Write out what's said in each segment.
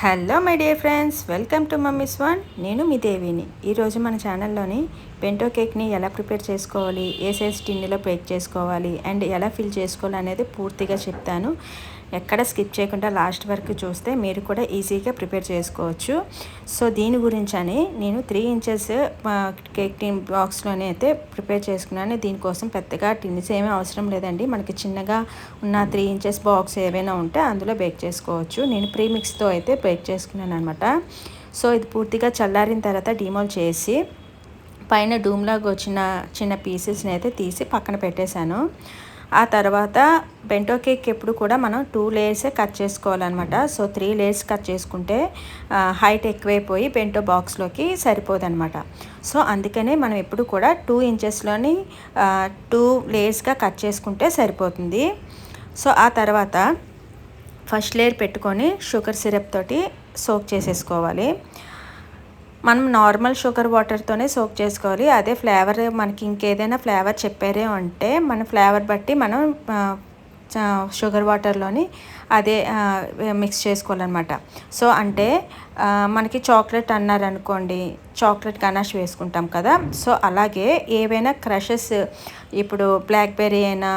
Hello my dear friends welcome to mummy's one నేను మీ దేవిని. ఈరోజు మన ఛానల్లోని పెంటో కేక్ని ఎలా ప్రిపేర్ చేసుకోవాలి ఏ సైజ్ టిన్నులో బేక్ చేసుకోవాలి అండ్ ఎలా ఫిల్ చేసుకోవాలి అనేది పూర్తిగా చెప్తాను. ఎక్కడ స్కిప్ చేయకుండా లాస్ట్ వరకు చూస్తే మీరు కూడా ఈజీగా ప్రిపేర్ చేసుకోవచ్చు. సో దీని గురించి అని నేను త్రీ ఇంచెస్ కేక్ టిన్ బాక్స్లోనే అయితే ప్రిపేర్ చేసుకున్నాను. దీనికోసం పెద్దగా టిన్స్ ఏమీ అవసరం లేదండి. మనకి చిన్నగా ఉన్న త్రీ ఇంచెస్ బాక్స్ ఏవైనా ఉంటే అందులో బేక్ చేసుకోవచ్చు. నేను ప్రీమిక్స్తో అయితే బేక్ చేసుకున్నాను అనమాట సో ఇది పూర్తిగా చల్లారిన తర్వాత డిమోల్ చేసి పైన డూమ్లాగా వచ్చిన చిన్న పీసెస్ని అయితే తీసి పక్కన పెట్టేశాను. ఆ తర్వాత బెంటో కేక్ ఎప్పుడు కూడా మనం టూ లేయర్సే కట్ చేసుకోవాలన్నమాట. సో త్రీ లేయర్స్ కట్ చేసుకుంటే హైట్ ఎక్కువైపోయి బెంటో బాక్స్లోకి సరిపోదన్నమాట. సో అందుకనే మనం ఎప్పుడు కూడా టూ ఇంచెస్లోని టూ లేయర్స్గా కట్ చేసుకుంటే సరిపోతుంది. సో ఆ తర్వాత ఫస్ట్ లేయర్ పెట్టుకొని షుగర్ సిరప్ తోటి సోక్ చేసేసుకోవాలి. మనం నార్మల్ షుగర్ వాటర్తోనే సోక్ చేసుకోవాలి. అదే ఫ్లేవర్ మనకి ఇంకేదైనా ఫ్లేవర్ చెప్పారే ఉంటే మన ఫ్లేవర్ బట్టి మనం షుగర్ వాటర్లోని అదే మిక్స్ చేసుకోవాలన్నమాట. సో అంటే మనకి చాక్లెట్ అన్నారనుకోండి చాక్లెట్ గనాష్ వేసుకుంటాం కదా. సో అలాగే ఏవైనా క్రషెస్ ఇప్పుడు బ్లాక్బెర్రీ అయినా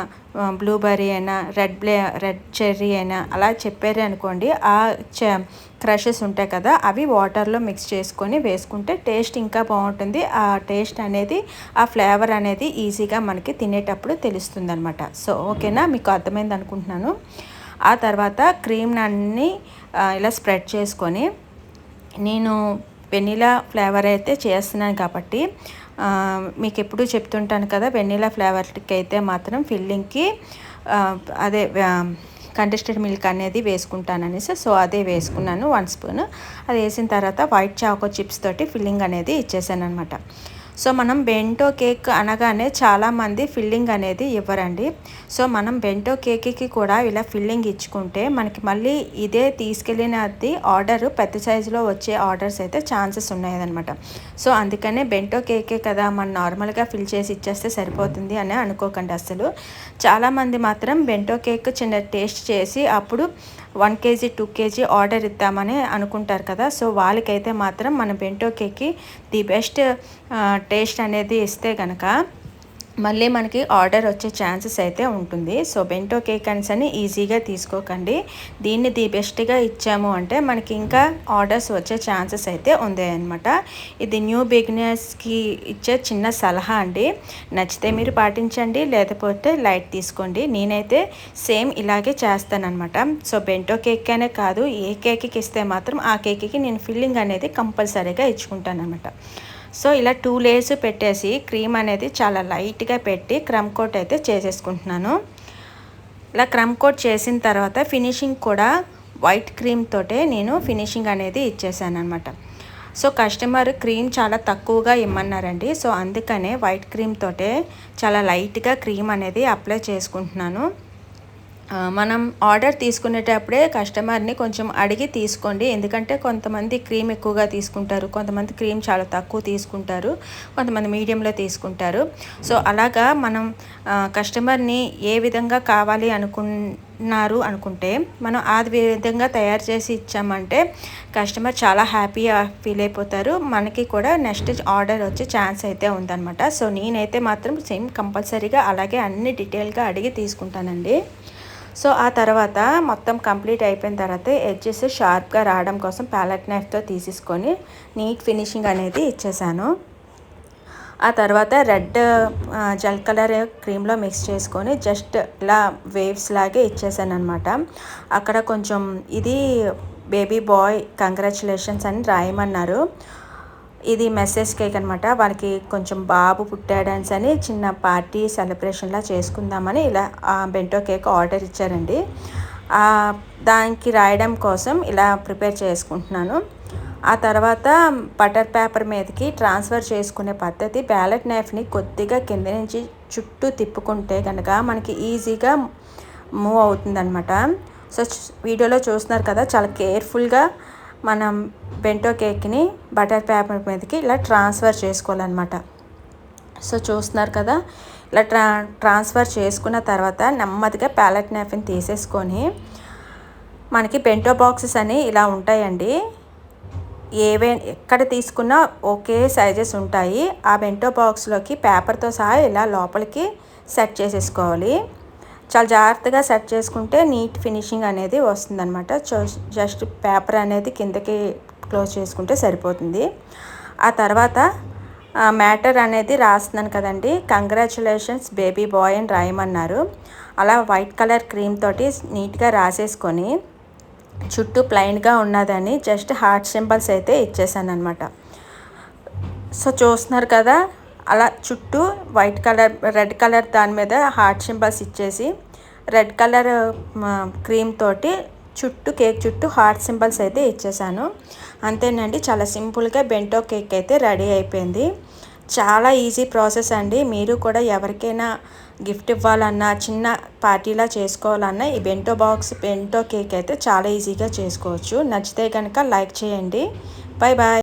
బ్లూబెర్రీ అయినా రెడ్ బ్లే రెడ్ చెర్రీ అయినా అలా చెప్పారు అనుకోండి ఆ క్రషెస్ ఉంటాయి కదా అవి వాటర్లో మిక్స్ చేసుకొని వేసుకుంటే టేస్ట్ ఇంకా బాగుంటుంది. ఆ టేస్ట్ అనేది ఆ ఫ్లేవర్ అనేది ఈజీగా మనకి తినేటప్పుడు తెలుస్తుంది అనమాట సో ఓకేనా? మీకు అర్థమైంది అనుకుంటున్నాను. ఆ తర్వాత క్రీమ్ అన్నీ ఇలా స్ప్రెడ్ చేసుకొని నేను వెనీలా ఫ్లేవర్ అయితే చేస్తున్నాను కాబట్టి మీకు ఎప్పుడు చెప్తుంటాను కదా వెనీలా ఫ్లేవర్కి అయితే మాత్రం ఫిల్లింగ్కి అదే కంటెస్టెడ్ మిల్క్ అనేది వేసుకుంటాను అనేసి సో అదే వేసుకున్నాను వన్ స్పూన్. అది వేసిన తర్వాత వైట్ చాకో చిప్స్ తోటి ఫిల్లింగ్ అనేది ఇచ్చేసాను అనమాట సో మనం బెంటో కేక్ అనగానే చాలామంది ఫిల్లింగ్ అనేది ఇవ్వరండి. సో మనం బెంటో కేక్కి కూడా ఇలా ఫిల్లింగ్ ఇచ్చుకుంటే మనకి మళ్ళీ ఇదే తీసుకెళ్ళినది ఆర్డర్ పెద్ద సైజులో వచ్చే ఆర్డర్స్ అయితే ఛాన్సెస్ ఉన్నాయన్నమాట. సో అందుకనే బెంటో కేకే కదా మనం నార్మల్గా ఫిల్ చేసి ఇచ్చేస్తే సరిపోతుంది అని అనుకోకండి అసలు చాలామంది మాత్రం బెంటో కేక్ చిన్న టేస్ట్ చేసి అప్పుడు one KG two KG order ఇద్దామని అనుకుంటారు కదా. సో వాళ్ళకైతే మాత్రం మన బెంటో కేక్కి ది బెస్ట్ టేస్ట్ అనేది ఇస్తే కనుక మళ్ళీ మనకి ఆర్డర్ వచ్చే ఛాన్సెస్ అయితే ఉంటుంది. సో బెంటో కేక్ అని ఈజీగా తీసుకోకండి. దీన్ని ది బెస్ట్గా ఇచ్చాము అంటే మనకి ఇంకా ఆర్డర్స్ వచ్చే ఛాన్సెస్ అయితే ఉంది అనమాట ఇది న్యూ బిగినర్స్కి ఇచ్చే చిన్న సలహా అండి. నచ్చితే మీరు పాటించండి లేకపోతే లైట్ తీసుకోండి. నేనైతే సేమ్ ఇలాగే చేస్తానమాట సో బెంటో కేక్ అనే కాదు ఏ కేక్కి ఇస్తే మాత్రం ఆ కేక్కి నేను ఫిల్లింగ్ అనేది కంపల్సరీగా ఇచ్చుకుంటాను అనమాట సో ఇలా టూ లేయర్స్ పెట్టేసి క్రీమ్ అనేది చాలా లైట్గా పెట్టి క్రమ్ కోట్ అయితే చేసేసుకుంటున్నాను. ఇలా క్రమ్ కోట్ చేసిన తర్వాత ఫినిషింగ్ కూడా వైట్ క్రీమ్ తోటే నేను ఫినిషింగ్ అనేది ఇచ్చేసాను అనమాట సో కస్టమర్ క్రీమ్ చాలా తక్కువగా ఇమ్మన్నారండి. సో అందుకనే వైట్ క్రీమ్ తోటే చాలా లైట్గా క్రీమ్ అనేది అప్లై చేసుకుంటున్నాను. మనం ఆర్డర్ తీసుకునేటప్పుడే కస్టమర్ని కొంచెం అడిగి తీసుకోండి. ఎందుకంటే కొంతమంది క్రీమ్ ఎక్కువగా తీసుకుంటారు కొంతమంది క్రీమ్ చాలా తక్కువ తీసుకుంటారు కొంతమంది మీడియంలో తీసుకుంటారు. సో అలాగా మనం కస్టమర్ని ఏ విధంగా కావాలి అనుకున్నారు అనుకుంటే మనం ఆ విధంగా తయారు చేసి ఇచ్చామంటే కస్టమర్ చాలా హ్యాపీగా ఫీల్ అయిపోతారు. మనకి కూడా నెక్స్ట్ ఆర్డర్ వచ్చే ఛాన్స్ అయితే ఉందన్నమాట. సో నేనైతే మాత్రం సేమ్ కంపల్సరీగా అలాగే అన్ని డీటెయిల్గా అడిగి తీసుకుంటానండి. సో ఆ తర్వాత మొత్తం కంప్లీట్ అయిపోయిన తర్వాత ఎడ్జెస్ షార్ప్గా రావడం కోసం ప్యాలెట్ నైఫ్తో తీసేసుకొని నీట్ ఫినిషింగ్ అనేది ఇచ్చేసాను. ఆ తర్వాత రెడ్ జెల్ కలర్ క్రీమ్లో మిక్స్ చేసుకొని జస్ట్ ఇలా వేవ్స్ లాగే ఇచ్చేసాను అనమాట అక్కడ కొంచెం ఇది బేబీ బాయ్ కంగ్రాచులేషన్స్ అని రాయమన్నారు. ఇది మెసేజ్ కేక్ అనమాట వాళ్ళకి కొంచెం బాబు పుట్టాడన్స్ అని చిన్న పార్టీ సెలబ్రేషన్లా చేసుకుందామని ఇలా బెంటో కేక్ ఆర్డర్ ఇచ్చారండి. దానికి రాయడం కోసం ఇలా ప్రిపేర్ చేసుకుంటున్నాను. ఆ తర్వాత బటర్ పేపర్ మీదకి ట్రాన్స్ఫర్ చేసుకునే పద్ధతి బ్యాలెట్ నైఫ్ని కొద్దిగా కింద నుంచి చుట్టూ తిప్పుకుంటే కనుక మనకి ఈజీగా మూవ్ అవుతుందన్నమాట. సో వీడియోలో చూస్తున్నారు కదా చాలా కేర్ఫుల్గా మనం బెంటో కేక్ని బటర్ పేపర్ మీదకి ఇలా ట్రాన్స్ఫర్ చేసుకోవాలన్నమాట. సో చూస్తున్నారు కదా ఇలా ట్రా ట్రాన్స్ఫర్ చేసుకున్న తర్వాత నెమ్మదిగా ప్యాలెట్ నాఫిన్ తీసేసుకొని మనకి బెంటో బాక్సెస్ అని ఇలా ఉంటాయండి. ఏవే ఎక్కడ తీసుకున్నా ఒకే సైజెస్ ఉంటాయి. ఆ బెంటో బాక్స్లోకి పేపర్తో సహా ఇలా లోపలికి సెట్ చేసేసుకోవాలి. చాలా జాగ్రత్తగా సెట్ చేసుకుంటే నీట్ ఫినిషింగ్ అనేది వస్తుందన్నమాట. జస్ట్ పేపర్ అనేది కిందకి క్లోజ్ చేసుకుంటే సరిపోతుంది. ఆ తర్వాత మ్యాటర్ అనేది రాస్తున్నాను కదండి. కంగ్రాచులేషన్స్ బేబీ బాయ్ అని రాయమన్నారు అలా వైట్ కలర్ క్రీమ్ తోటి నీట్గా రాసేసుకొని చుట్టూ ప్లైన్గా ఉన్నదని జస్ట్ హార్ట్ సింబల్స్ అయితే ఇచ్చేసాను అనమాట సో చూస్తున్నారు కదా అలా చుట్టూ వైట్ కలర్ రెడ్ కలర్ దాని మీద హార్ట్ సింబల్స్ ఇచ్చేసి రెడ్ కలర్ క్రీమ్ తోటి చుట్టూ కేక్ చుట్టూ హార్ట్ సింబల్స్ అయితే ఇచ్చేసాను. అంతేనండి చాలా సింపుల్గా బెంటో కేక్ అయితే రెడీ అయిపోయింది. చాలా ఈజీ ప్రాసెస్ అండి. మీరు కూడా ఎవరికైనా గిఫ్ట్ ఇవ్వాలన్నా చిన్న పార్టీలా చేసుకోవాలన్నా ఈ బెంటో బాక్స్ బెంటో కేక్ అయితే చాలా ఈజీగా చేసుకోవచ్చు. నచ్చితే కనుక లైక్ చేయండి. Bye bye